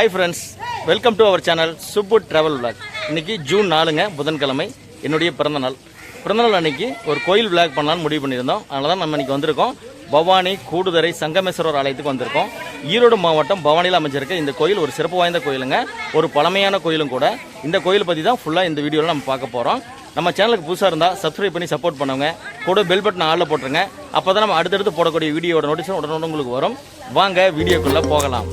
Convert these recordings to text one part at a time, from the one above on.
Hi friends welcome to our channel Subbu travel vlog இன்னைக்கு June நாலுங்க புதன்கிழமை என்னுடைய பிறந்தநாள் பிறந்தநாள் அன்னைக்கு ஒரு கோயில் விளாக் பண்ணலாம்னு முடிவு பண்ணியிருந்தோம். அதனால தான் நம்ம இன்னைக்கு வந்திருக்கோம். பவானி கூடுதரை சங்கமேஸ்வரர் ஆலயத்துக்கு வந்திருக்கோம். ஈரோடு மாவட்டம் பவானியில் அமைஞ்சிருக்க இந்த கோயில் ஒரு சிறப்பு வாய்ந்த கோயிலுங்க. ஒரு பழமையான கோயிலும் கூட. இந்த கோயில் பற்றி தான் ஃபுல்லாக இந்த வீடியோவில் நம்ம பார்க்க போகிறோம் நம்ம சேனலுக்கு புதுசாக இருந்தால் சப்ஸ்கிரைப் பண்ணி சப்போர்ட் பண்ணுங்க. கூட பெல் பட்டன் ஆளில் போட்டுருங்க. அப்போ தான் நம்ம அடுத்தடுத்து போடக்கூடிய வீடியோட நோட்டீஸ் உடனே உங்களுக்கு வரும். வாங்க வீடியோக்குள்ளே போகலாம்.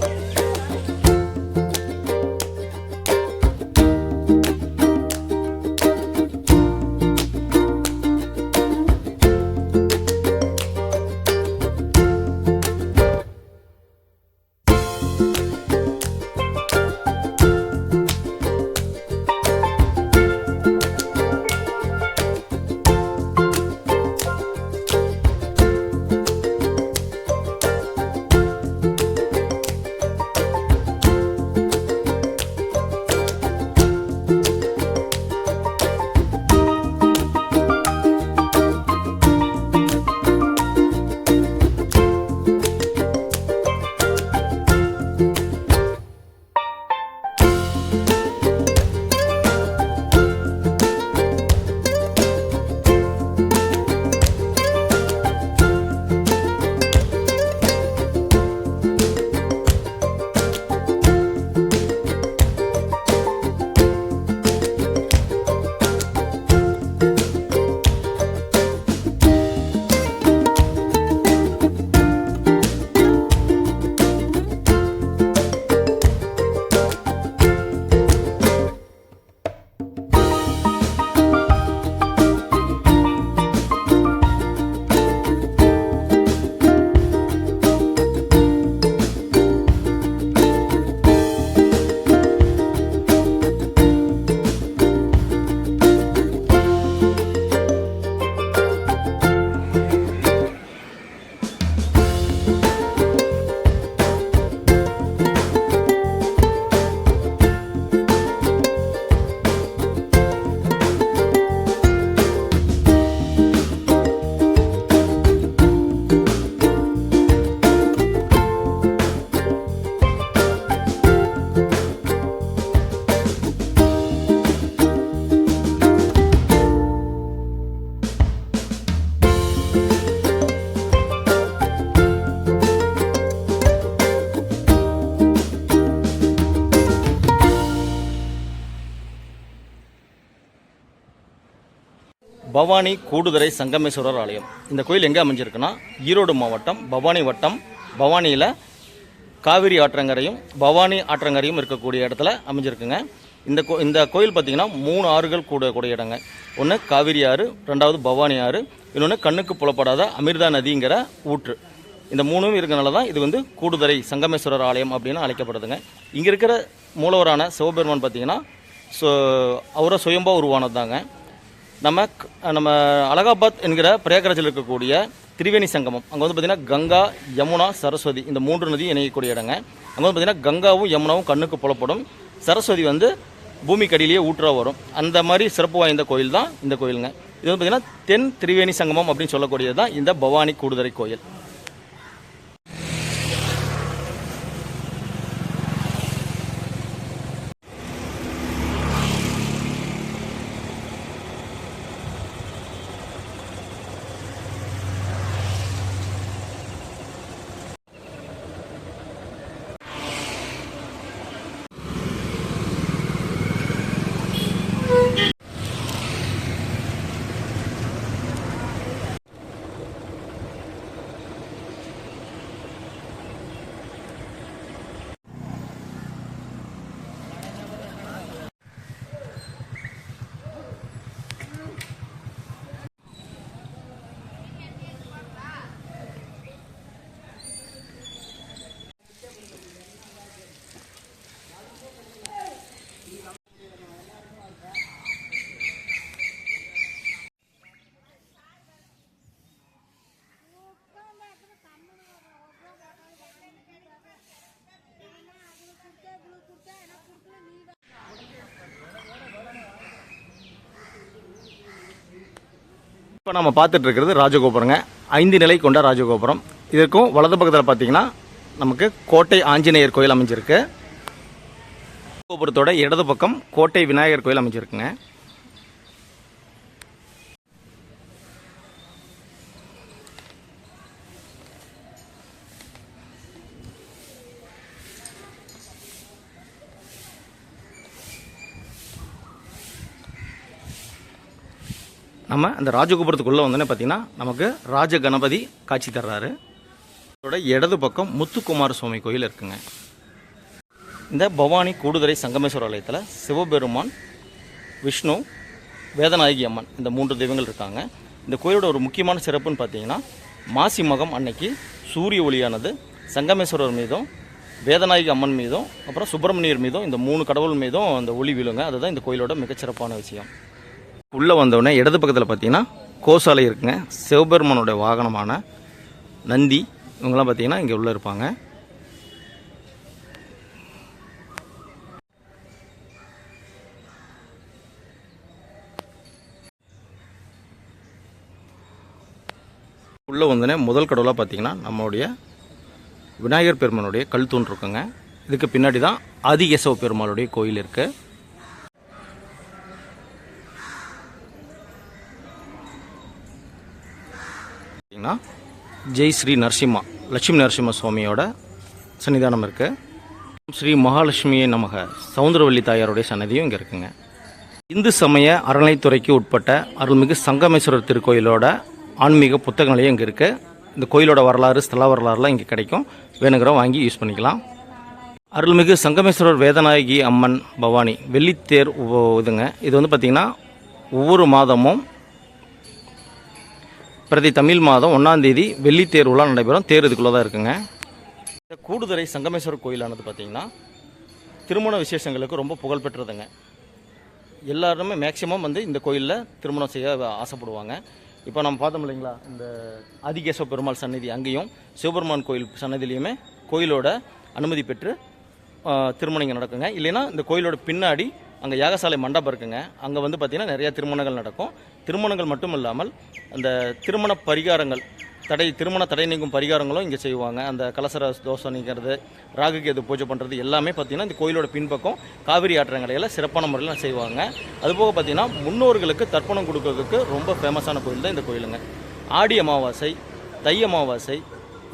பவானி கூடுதுறை சங்கமேஸ்வரர் ஆலயம். இந்த கோயில் எங்கே அமைஞ்சிருக்குன்னா ஈரோடு மாவட்டம் பவானி வட்டம் பவானியில் காவிரி ஆற்றங்கரையும் பவானி ஆற்றங்கரையும் இருக்கக்கூடிய இடத்துல அமைஞ்சிருக்குங்க. இந்த கோ இந்த கோயில் பார்த்தீங்கன்னா மூணு ஆறுகள் கூட கூடிய இடங்க. ஒன்று காவிரி ஆறு ரெண்டாவது பவானி ஆறு இன்னொன்று கண்ணுக்கு புலப்படாத அமிர்தா நதிங்கிற ஊற்று. இந்த மூணும் இருக்கனால தான் இது வந்து கூடுதுறை சங்கமேஸ்வரர் ஆலயம் அப்படின்னு அழைக்கப்படுதுங்க. இங்கே இருக்கிற மூலவரான சிவபெருமான் பார்த்திங்கன்னா ஸோ அவரை சுயம்பா உருவானது தாங்க நம்ம நம்ம அலகாபாத் என்கிற பிரயாகராஜில் இருக்கக்கூடிய திரிவேணி சங்கமம். அங்கே வந்து பார்த்திங்கன்னா கங்கா யமுனா சரஸ்வதி இந்த மூன்று நதியும் இணையக்கூடிய இடங்க. அங்கே வந்து பார்த்திங்கன்னா கங்காவும் யமுனாவும் கண்ணுக்கு புலப்படும். சரஸ்வதி வந்து பூமிக்கு அடியிலேயே ஊற்றா வரும். அந்த மாதிரி சிறப்பு வாய்ந்த கோயில் தான் இந்த கோயிலுங்க. இது வந்து பார்த்திங்கன்னா தென் திரிவேணி சங்கமம் அப்படின்னு சொல்லக்கூடியது தான் இந்த பவானி கூடுதுறை கோயில். இப்போ நம்ம பார்த்துட்டு இருக்கிறது ராஜகோபுரங்க. ஐந்து நிலை கொண்ட ராஜகோபுரம். இதற்கும் வலது பக்கத்தில் பார்த்தீங்கன்னா நமக்கு கோட்டை ஆஞ்சநேயர் கோயில் அமைஞ்சிருக்கு. கோபுரத்தோட இடது பக்கம் கோட்டை விநாயகர் கோயில் அமைஞ்சிருக்குங்க. நம்ம அந்த ராஜகோபுரத்துக்குள்ளே வந்தோடனே பார்த்தீங்கன்னா நமக்கு ராஜ கணபதி காட்சி தர்றாரு. அதோட இடது பக்கம் முத்துக்குமார சுவாமி கோயில் இருக்குங்க. இந்த பவானி கூடுதுறை சங்கமேஸ்வர ஆலயத்தில் சிவபெருமான் விஷ்ணு வேதநாயகி அம்மன் இந்த மூன்று தெய்வங்கள் இருக்காங்க. இந்த கோயிலோட ஒரு முக்கியமான சிறப்புன்னு பார்த்தீங்கன்னா மாசி மகம் அன்னைக்கு சூரிய ஒளியானது சங்கமேஸ்வரர் மீதும் வேதநாயகி அம்மன் மீதும் அப்புறம் சுப்பிரமணியர் மீதும் இந்த மூணு கடவுள் மீதும் அந்த ஒளி விழுங்க. அதுதான் இந்த கோயிலோட மிகச்சிறப்பான விஷயம். உள்ளே வந்தவுடனே இடது பக்கத்தில் பார்த்தீங்கன்னா கோசாலை இருக்குங்க. சிவபெருமனுடைய வாகனமான நந்தி. இவங்கெல்லாம் பார்த்தீங்கன்னா இங்கே உள்ளே இருப்பாங்க. உள்ளே வந்தோடனே முதல் கடவுளாக பார்த்தீங்கன்னா நம்மளுடைய விநாயகர் பெருமானுடைய கல் தூண் இருக்குங்க. இதுக்கு பின்னாடி தான் ஆதிகேசவ பெருமாளுடைய கோயில் இருக்குது பார்த்தீங்கன்னா ஜெய் ஸ்ரீ நரசிம்மா லட்சுமி நரசிம்ம சுவாமியோட சன்னிதானம் இருக்குது ஸ்ரீ மகாலட்சுமியை நமக சவுந்தரவல்லி தாயாருடைய சன்னதியும் இங்கே இருக்குங்க. இந்து சமய அறநிலைத்துறைக்கு உட்பட்ட அருள்மிகு சங்கமேஸ்வரர் திருக்கோயிலோட ஆன்மீக புத்தக நிலையம் இங்கே இருக்குது இந்த கோயிலோட வரலாறு ஸ்தல வரலாறுலாம் இங்கே கிடைக்கும். வேணுங்கிறோம் வாங்கி யூஸ் பண்ணிக்கலாம். அருள்மிகு சங்கமேஸ்வரர் வேதநாயகி அம்மன் பவானி வெள்ளித்தேர் இதுங்க. இது வந்து பார்த்திங்கன்னா ஒவ்வொரு மாதமும் பிரதி தமிழ் மாதம் ஒன்றாம் தேதி வெள்ளி தேர்வுலாம் நடைபெறும். தேர் இதுக்குள்ளே தான் இருக்குங்க. இந்த கூடுதுறை சங்கமேஸ்வரர் கோயிலானது பார்த்திங்கன்னா திருமண விசேஷங்களுக்கு ரொம்ப புகழ்பெற்றதுங்க எல்லாருமே மேக்சிமம் வந்து இந்த கோயிலில் திருமணம் செய்ய ஆசைப்படுவாங்க. இப்போ நம்ம பார்த்தோம் இல்லைங்களா இந்த ஆதிகேசவ பெருமாள் சன்னதி அங்கேயும் சிவபெருமான் கோயில் சன்னதிலையுமே கோயிலோட அனுமதி பெற்று ஆ, திருமணம் இங்கே நடக்குங்க. இல்லைன்னா இந்த கோயிலோட பின்னாடி அங்கே யாகசாலை மண்டபம் இருக்குங்க. அங்கே வந்து பார்த்திங்கன்னா நிறையா திருமணங்கள் நடக்கும். திருமணங்கள் மட்டும் இல்லாமல் அந்த திருமண பரிகாரங்கள் தடை திருமண தடை நீங்கும் பரிகாரங்களும் இங்கே செய்வாங்க. அந்த கலசர தோசை நீக்கிறது ராகு கேது பூஜை பண்ணுறது எல்லாமே பார்த்திங்கன்னா இந்த கோயிலோட பின்பக்கம் காவிரி ஆற்றங்கரையில் சிறப்பான முறையில் செய்வாங்க. அதுபோக பார்த்திங்கன்னா முன்னோர்களுக்கு தர்ப்பணம் கொடுக்கறதுக்கு ரொம்ப ஃபேமஸான கோயில் தான் இந்த கோயிலுங்க. ஆடி அமாவாசை தை அமாவாசை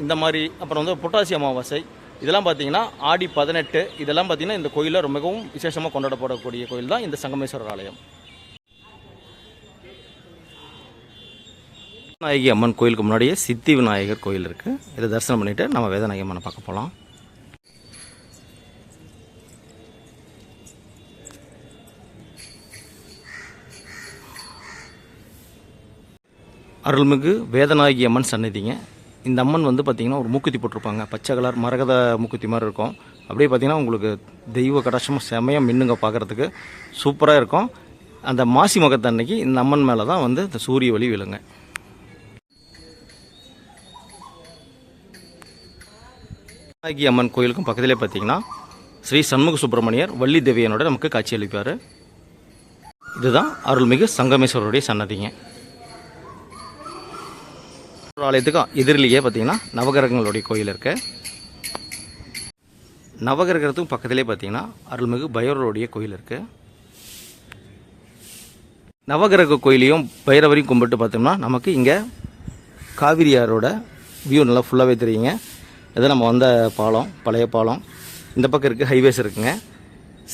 இந்த மாதிரி அப்புறம் வந்து புட்டாசி அமாவாசை இதெல்லாம் பார்த்தீங்கன்னா ஆடி பதினெட்டு இதெல்லாம் பார்த்தீங்கன்னா இந்த கோயிலில் ரொம்பவும் விசேஷமாக கொண்டாடப்படக்கூடிய கோயில் தான் இந்த சங்கமேஸ்வரர் ஆலயம். விநாயகி அம்மன் கோயிலுக்கு முன்னாடியே சித்தி விநாயகர் கோயில் இருக்குது இதை தரிசனம் பண்ணிவிட்டு நம்ம வேதநாயகி அம்மனை பார்க்க போகலாம் அருள்மிகு வேதநாயகி அம்மன் சன்னதிங்க இந்த அம்மன் வந்து பார்த்திங்கன்னா ஒரு மூக்குத்தி போட்டிருப்பாங்க. பச்சை கலர் மரகத மூக்குத்தி மாதிரி இருக்கும். அப்படியே பார்த்திங்கன்னா உங்களுக்கு தெய்வ கடாட்சமாக செமையாக மின்னுங்க பார்க்குறதுக்கு சூப்பராக இருக்கும். அந்த மாசி மகத்து அன்னைக்கு இந்த அம்மன் மேலே தான் வந்து இந்த சூரிய ஒளி விழுங்க. விநாயகி அம்மன் கோயிலுக்கும் பக்கத்திலே பார்த்தீங்கன்னா ஸ்ரீ சண்முக சுப்பிரமணியர் வள்ளி தேவியனோட நமக்கு காட்சி அளிப்பார். இதுதான் அருள்மிகு சங்கமேஸ்வரருடைய சன்னதிங்க. ஆலயத்துக்கும் எதிரிலேயே பார்த்தீங்கன்னா நவகிரகங்களுடைய கோயில் இருக்கு. நவகிரகத்துக்கும் பக்கத்திலே பார்த்தீங்கன்னா அருள்மிகு பைரவருடைய கோயில் இருக்கு. நவகிரக கோயிலையும் பைரவரையும் கும்பிட்டு பார்த்தோம்னா நமக்கு இங்கே காவிரியாரோட வியூ நல்லா ஃபுல்லாகவே தெரியுங்க. இது நம்ம வந்த பாலம் பழைய பாலம் இந்த பக்கம் இருக்குது ஹைவேஸ் இருக்குங்க.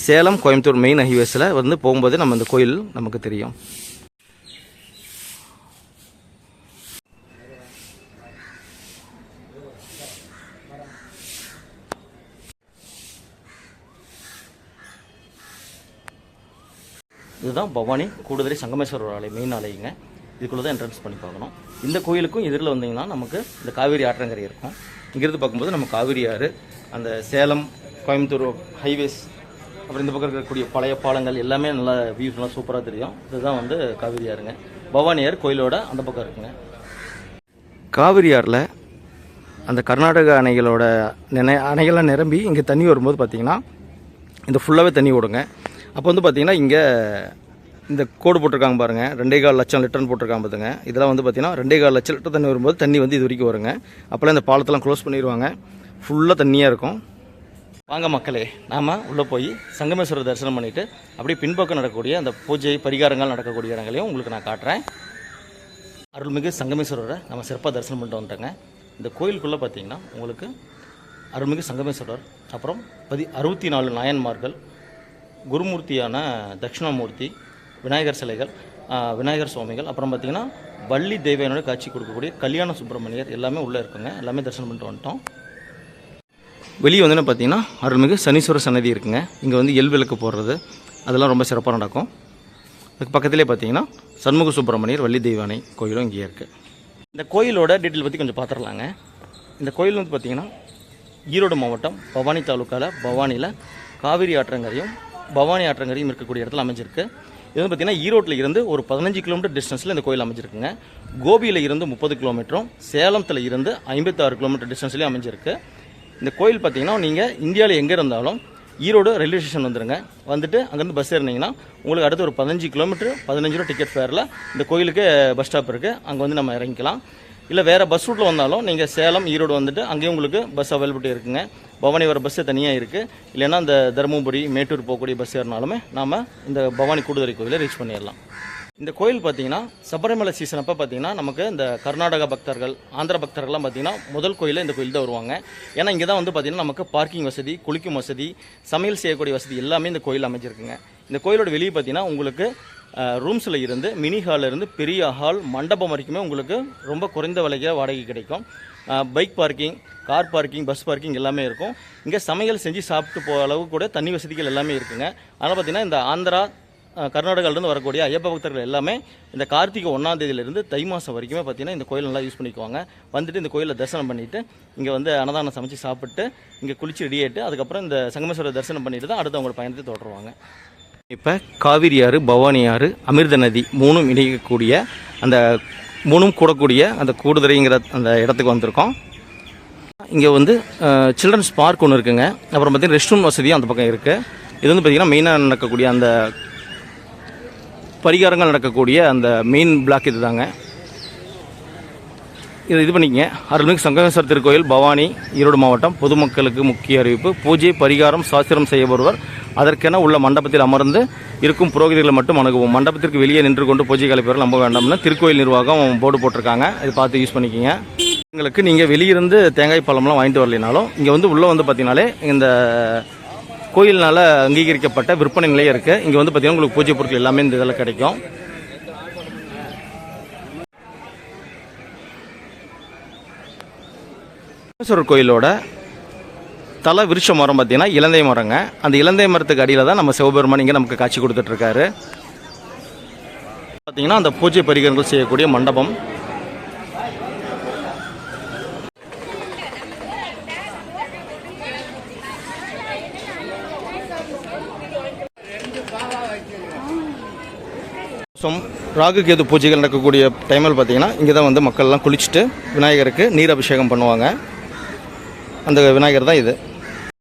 சேலம் கோயம்புத்தூர் மெயின் ஹைவேஸில் வந்து போகும்போது நம்ம இந்த கோயில் நமக்கு தெரியும். இதுதான் பவானி கூடுதலை சங்கமேஸ்வரர் ஆலயம் மெயின் ஆலயங்க. இதுக்குள்ளே தான் என்ட்ரன்ஸ் பண்ணி பார்க்கணும். இந்த கோயிலுக்கும் எதிரில் வந்தீங்கன்னா நமக்கு இந்த காவேரி ஆற்றங்கரை இருக்கும். இங்கிருந்து பார்க்கும்போது நம்ம காவிரி ஆறு அந்த சேலம் கோயம்புத்தூர் ஹைவேஸ் அப்புறம் இந்த பக்கம் இருக்கக்கூடிய பழைய பாலங்கள் எல்லாமே நல்லா வியூஸ்லாம் சூப்பராக தெரியும். இதுதான் வந்து காவிரி ஆறுங்க. பவானி ஆறு கோயிலோட அந்த பக்கம் இருக்குங்க. காவிரி ஆறில் அந்த கர்நாடக அணைகளோட நினை அணைகள்லாம் நிரம்பி இங்கே தண்ணி வரும்போது பார்த்திங்கன்னா இந்த ஃபுல்லாகவே தண்ணி ஓடுங்க. அப்போ வந்து பார்த்தீங்கன்னா இங்கே இந்த கோடு போட்டிருக்காங்க பாருங்கள் ரெண்டே கால் லட்சம் லிட்டர்னு போட்டிருக்காங்க பார்த்துங்க இதெல்லாம் வந்து பார்த்தீங்கன்னா ரெண்டே கால் லட்சம் லிட்டர் தண்ணி வரும்போது தண்ணி வந்து இது வரைக்கும் வருங்க. அப்போல்லாம் இந்த பாலத்தெல்லாம் க்ளோஸ் பண்ணிடுவாங்க ஃபுல்லாக தண்ணியாக இருக்கும். வாங்க மக்களே நாம் உள்ளே போய் சங்கமேஸ்வரர் தரிசனம் பண்ணிவிட்டு அப்படியே பின்பக்கம் நடக்கக்கூடிய அந்த பூஜை பரிகாரங்கள் நடக்கக்கூடிய இடங்களையும் உங்களுக்கு நான் காட்டுறேன். அருள்மிகு சங்கமேஸ்வரரை நம்ம சிறப்பாக தரிசனம் பண்ணிட்டு வந்துட்டோங்க. இந்த கோயிலுக்குள்ளே பார்த்தீங்கன்னா உங்களுக்கு அருள்மிகு சங்கமேஸ்வரர் அப்புறம் பதி அறுபத்தி நாலு நாயன்மார்கள் குருமூர்த்தியான தட்சிணாமூர்த்தி விநாயகர் சிலைகள் விநாயகர் சுவாமிகள் அப்புறம் பார்த்திங்கன்னா வள்ளி தேவையனோட காட்சி கொடுக்கக்கூடிய கல்யாண சுப்பிரமணியர் எல்லாமே உள்ளே இருக்குங்க. எல்லாமே தரிசனம் பண்ணிட்டு வந்துட்டோம். வெளியே வந்து என்ன பார்த்தீங்கன்னா அருள்மிகு சனீஸ்வரர் சன்னதி இருக்குங்க. இங்கே வந்து எல் விளக்கு போடுறது. அதெல்லாம் ரொம்ப சிறப்பாக நடக்கும். அதுக்கு பக்கத்திலே பார்த்தீங்கன்னா சண்முக சுப்பிரமணியர் வள்ளி தெய்வானை கோயிலும் இங்கேயே இருக்குது இந்த கோயிலோட டீட்டெயில் பற்றி கொஞ்சம் பார்த்துடலாங்க இந்த கோயில் வந்து பார்த்தீங்கன்னா ஈரோடு மாவட்டம் பவானி தாலுக்காவில் பவானியில் காவிரி ஆற்றங்கரையும் பவானி ஆற்றங்கரையும் இருக்கக்கூடிய இடத்துல அமைஞ்சிருக்கு. இது வந்து பார்த்தீங்கன்னா ஈரோட்டில் இருந்து ஒரு பதினஞ்சு கிலோமீட்டர் டிஸ்டன்ஸில் இந்த கோயில் அமைஞ்சிருக்குங்க. கோபியில் இருந்து முப்பது கிலோமீட்டரும் சேலத்தில் இருந்து ஐம்பத்தாறு கிலோமீட்டர் டிஸ்டன்ஸ்லேயும் அமைஞ்சிருக்கு. இந்த கோயில் பார்த்தீங்கன்னா நீங்கள் இந்தியாவில் எங்கே இருந்தாலும் ஈரோடு ரயில்வே ஸ்டேஷன் வந்துடுங்க வந்துட்டு அங்கேருந்து பஸ் ஏறினீங்கன்னா உங்களுக்கு அடுத்து ஒரு பதினஞ்சு கிலோமீட்டர் பதினஞ்சு ரூபா டிக்கெட் ஃபேரில் இந்த கோயிலுக்கு பஸ் ஸ்டாப் இருக்குது அங்கே வந்து நம்ம இறங்கிக்கலாம். இல்லை வேறு பஸ் ரூட்டில் வந்தாலும் நீங்கள் சேலம் ஈரோடு வந்துட்டு அங்கேயும் உங்களுக்கு பஸ் அவைலபிலிட்டி இருக்குங்க. பவானி வர பஸ்ஸு தனியாக இருக்குது இல்லைன்னா இந்த தருமபுரி மேட்டூர் போகக்கூடிய பஸ் ஏறினாலுமே நாம் இந்த பவானி கூடுதுறை கோயிலை ரீச் பண்ணிடலாம். இந்த கோயில் பார்த்தீங்கன்னா சபரிமலை சீசன் அப்போ பார்த்தீங்கன்னா நமக்கு இந்த கர்நாடக பக்தர்கள் ஆந்திர பக்தர்கள்லாம் பார்த்தீங்கன்னா முதல் கோயிலில் இந்த கோயில் தான் வருவாங்க. ஏன்னா இங்கே தான் வந்து பார்த்தீங்கன்னா நமக்கு பார்க்கிங் வசதி குளிக்கும் வசதி சமையல் செய்யக்கூடிய வசதி எல்லாமே இந்த கோயில் அமைஞ்சிருக்குங்க. இந்த கோயிலோட வெளியே பார்த்தீங்கன்னா உங்களுக்கு ரூம்ஸில் இருந்து மினி ஹாலில் இருந்து பெரிய ஹால் மண்டபம் வரைக்குமே உங்களுக்கு ரொம்ப குறைந்த விலைக்கு வாடகை கிடைக்கும். Bike parking car parking bus parking எல்லாமே இருக்கும். இங்கே சமையல் செஞ்சு சாப்பிட்டு போகிற அளவு கூட தண்ணி வசதிகள் எல்லாமே இருக்குங்க. அதனால் பார்த்திங்கன்னா இந்த ஆந்திரா கர்நாடகாவிலேருந்து வரக்கூடிய ஐயப்ப பக்தர்கள் எல்லாமே இந்த கார்த்திகை ஒன்றாந்தேதியிலேருந்து தை மாதம் வரைக்குமே பார்த்தீங்கன்னா இந்த கோயில் நல்லா யூஸ் பண்ணிக்குவாங்க. வந்துட்டு இந்த கோயிலில் தரிசனம் பண்ணிவிட்டு இங்கே வந்து அன்னதானம் சமைச்சு சாப்பிட்டு இங்கே குளிச்சு ரெடி ஆகிட்டு அதுக்கப்புறம் இந்த சங்கமேஸ்வரர் தரிசனம் பண்ணிட்டு தான் அடுத்து அவங்களோட பயணத்தை தொடருவாங்க. இப்போ காவிரி ஆறு பவானி ஆறு அமிர்த நதி மூணும் இணைக்கக்கூடிய அந்த மூணும் கூடக்கூடிய அந்த கூடுதுறைங்கிற அந்த இடத்துக்கு வந்திருக்கோம். இங்கே வந்து சில்ட்ரன்ஸ் பார்க் ஒன்று இருக்குங்க. அப்புறம் பார்த்தீங்கன்னா ரெஸ்ட் ரூம் வசதியும் அந்த பக்கம் இருக்குது இது வந்து பார்த்திங்கன்னா மெயினாக நடக்கக்கூடிய அந்த பரிகாரங்கள் நடக்கக்கூடிய அந்த மெயின் பிளாக் இது தாங்க இதை இது பண்ணிக்கங்க. அருள்மிகு சங்கமேஸ்வர திருக்கோயில் பவானி ஈரோடு மாவட்டம் பொதுமக்களுக்கு முக்கிய அறிவிப்பு. பூஜை பரிகாரம் சாஸ்திரம் செய்ய வருவர் அதற்கென உள்ள மண்டபத்தில் அமர்ந்து இருக்கும் புரோகிதிகளை மட்டும் அணுகுவோம். மண்டபத்திற்கு வெளியே நின்று கொண்டு பூஜை கலைப்பவர்கள் நம்ப வேண்டாம்னு திருக்கோயில் நிர்வாகம் போர்டு போட்டிருக்காங்க. இது பார்த்து யூஸ் பண்ணிக்கோங்க. எங்களுக்கு நீங்கள் வெளியிருந்து தேங்காய் பழம்லாம் வாங்கிட்டு வரலைனாலும் இங்கே வந்து உள்ளே வந்து பார்த்தீங்கனாலே இந்த கோயிலினால் அங்கீகரிக்கப்பட்ட விற்பனை நிலையம் இருக்குது இங்கே வந்து பார்த்தீங்கன்னா உங்களுக்கு பூஜை பொருட்கள் எல்லாமே இந்த இதில் கிடைக்கும். ராமேஸ்வரர் கோயிலோட தலை விருட்ச மரம் பார்த்தீங்கன்னா இலந்தை மரங்க. அந்த இலந்தை மரத்துக்கு அடியில் தான் நம்ம சிவபெருமான் இங்கே நமக்கு காட்சி கொடுத்துட்ருக்காரு. பார்த்தீங்கன்னா அந்த பூஜை பரிகரங்கள் செய்யக்கூடிய மண்டபம். ஸோ ராகு கேது பூஜைகள் நடக்கக்கூடிய டைமில் பார்த்தீங்கன்னா இங்கே தான் வந்து மக்கள்லாம் குளிச்சுட்டு விநாயகருக்கு நீர் அபிஷேகம் பண்ணுவாங்க. அந்த விநாயகர் தான் இது.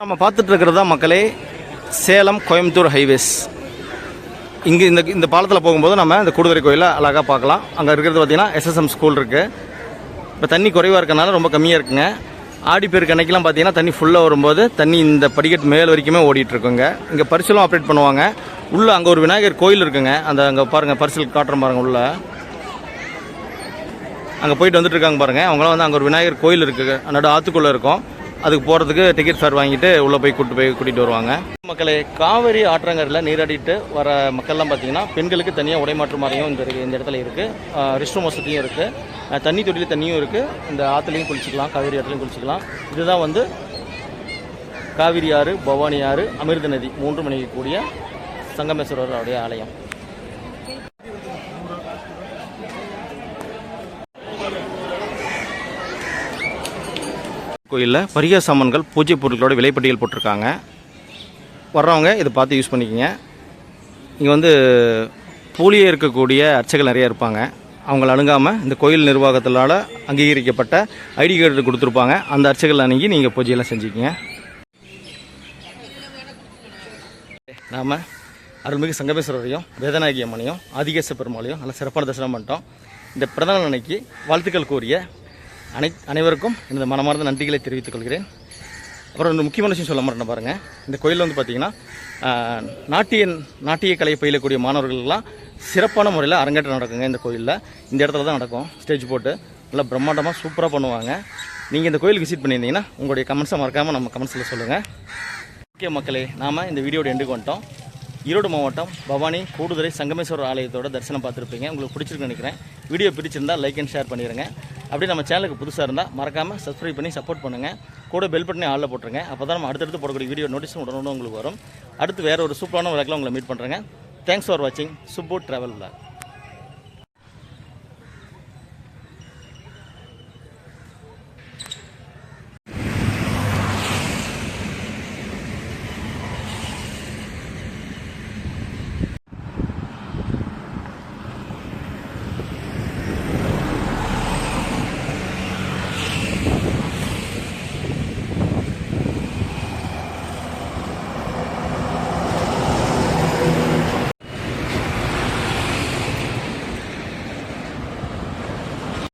நம்ம பார்த்துட்ருக்கிறது தான் மக்களே சேலம் கோயம்புத்தூர் ஹைவேஸ். இங்கே இந்த இந்த பாலத்தில் போகும்போது நம்ம இந்த கூடுதுறை கோயிலை அழகாக பார்க்கலாம். அங்கே இருக்கிறது பார்த்தீங்கன்னா எஸ்எஸ்எம் ஸ்கூல் இருக்குது இப்போ தண்ணி குறைவாக இருக்கனால ரொம்ப கம்மியாக இருக்குங்க. ஆடிப்பெருக்கு அன்னைக்கெலாம் பார்த்தீங்கன்னா தண்ணி ஃபுல்லாக வரும்போது தண்ணி இந்த படிக்கட்டு மேல் வரைக்குமே ஓடிட்டுருக்குங்க இங்கே பரிசலும் ஆப்ரேட் பண்ணுவாங்க. உள்ளே அங்கே ஒரு விநாயகர் கோயில் இருக்குங்க. அந்த அங்கே பாருங்கள் பரிசல் காட்டுறேன் பாருங்கள் உள்ள. அங்கே போயிட்டு வந்துட்டுருக்காங்க பாருங்கள் அவங்களாம் வந்து அங்கே ஒரு விநாயகர் கோயில் இருக்குது நடு ஆற்றுக்குள்ளே இருக்கும். அதுக்கு போகிறதுக்கு டிக்கெட் ஃபேர் வாங்கிட்டு உள்ளே போய் கூட்டு போய் கூட்டிகிட்டு வருவாங்க. மக்களை காவிரி ஆற்றங்கரில் நீராடிட்டு வர மக்கள்லாம் பார்த்தீங்கன்னா பெண்களுக்கு தனியாக உடைமாற்று மாதிரியும் இந்த இருக்கு- இந்த இடத்துல இருக்குது ரெஸ்ட் ரூம் வசதியும் இருக்குது தண்ணி தொட்டியில் தண்ணியும் இருக்குது இந்த ஆற்றுலையும் குளிச்சிக்கலாம் காவிரி ஆற்றுலையும் குளிச்சிக்கலாம். இதுதான் வந்து காவிரி ஆறு பவானி ஆறு அமிர்த நதி மூன்று மணிக்கக்கூடிய சங்கமேஸ்வரருடைய ஆலயம். கோயிலில் பரிகார சாமான்கள் பூஜை பொருட்களோட விலைப்பட்டியல் போட்டிருக்காங்க. வர்றவங்க இதை பார்த்து யூஸ் பண்ணிக்கோங்க. இங்கே வந்து பூலியே இருக்கக்கூடிய அர்ச்சைகள் நிறைய இருப்பாங்க. அவங்கள அணுகாமல் இந்த கோயில் நிர்வாகத்தினால அங்கீகரிக்கப்பட்ட ஐடி கார்டு கொடுத்துருப்பாங்க. அந்த அர்ச்சகர்கள் அணுகி நீங்கள் பூஜையெல்லாம் செஞ்சுக்கிங்க. நாம் அருள்மிகு சங்கமேஸ்வரரையும் வேதநாயகி அம்மனையும் ஆதிகேச பெருமாளையும் நல்ல சிறப்பான தரிசனம் பண்ணிட்டோம். இந்த பிரதான அன்னைக்கு வாழ்த்துக்கள் கூறிய அனை அனைவருக்கும் எனது மனமார்ந்த நன்றிகளை தெரிவித்துக் கொள்கிறேன். அப்புறம் ஒரு முக்கியமான விஷயம் சொல்ல மாட்டேன் பாருங்கள் இந்த கோயிலில் வந்து பார்த்தீங்கன்னா நாட்டிய நாட்டிய கலையை பயிலக்கூடிய மாணவர்கள்லாம் சிறப்பான முறையில் அரங்கேற்றம் நடக்குங்க இந்த கோயிலில். இந்த இடத்துல தான் நடக்கும். ஸ்டேஜ் போட்டு நல்லா பிரம்மாண்டமாக சூப்பராக பண்ணுவாங்க. நீங்கள் இந்த கோயிலுக்கு விசிட் பண்ணியிருந்தீங்கன்னா உங்களுடைய கமெண்ட்ஸை மறக்காமல் நம்ம கமெண்ட்ஸில் சொல்லுங்கள் ஓகே மக்களே நாம் இந்த வீடியோட எண்டுக்கு வந்துட்டோம். ஈரோடு மாவட்டம் பவானி கூடுதுறை சங்கமேஸ்வரர் ஆலயத்தோட தரிசனம் பார்த்துருப்பீங்க. உங்களுக்கு பிடிச்சிருக்குன்னு நினைக்கிறேன். வீடியோ பிடிச்சிருந்தால் லைக் அண்ட் ஷேர் பண்ணிடுங்க அப்படியே நம்ம சேனலுக்கு புதுசாக இருந்தால் மறக்காமல் சப்ஸ்கிரைப் பண்ணி சப்போர்ட் பண்ணுங்கள் கூட பெல் பட்டனே ஆளில் போட்டுருங்க. அப்போ தான் நம்ம அடுத்தடுத்து போடக்கூடிய வீடியோ நோட்டீஸ் உடனே உங்களுக்கு வரும். அடுத்து வேறு ஒரு சூப்பரான விளக்கில் உங்களை மீட் பண்ணுறேங்க தேங்க்ஸ் ஃபார் வாட்சிங் சுப்பு ட்ராவல் விளாக்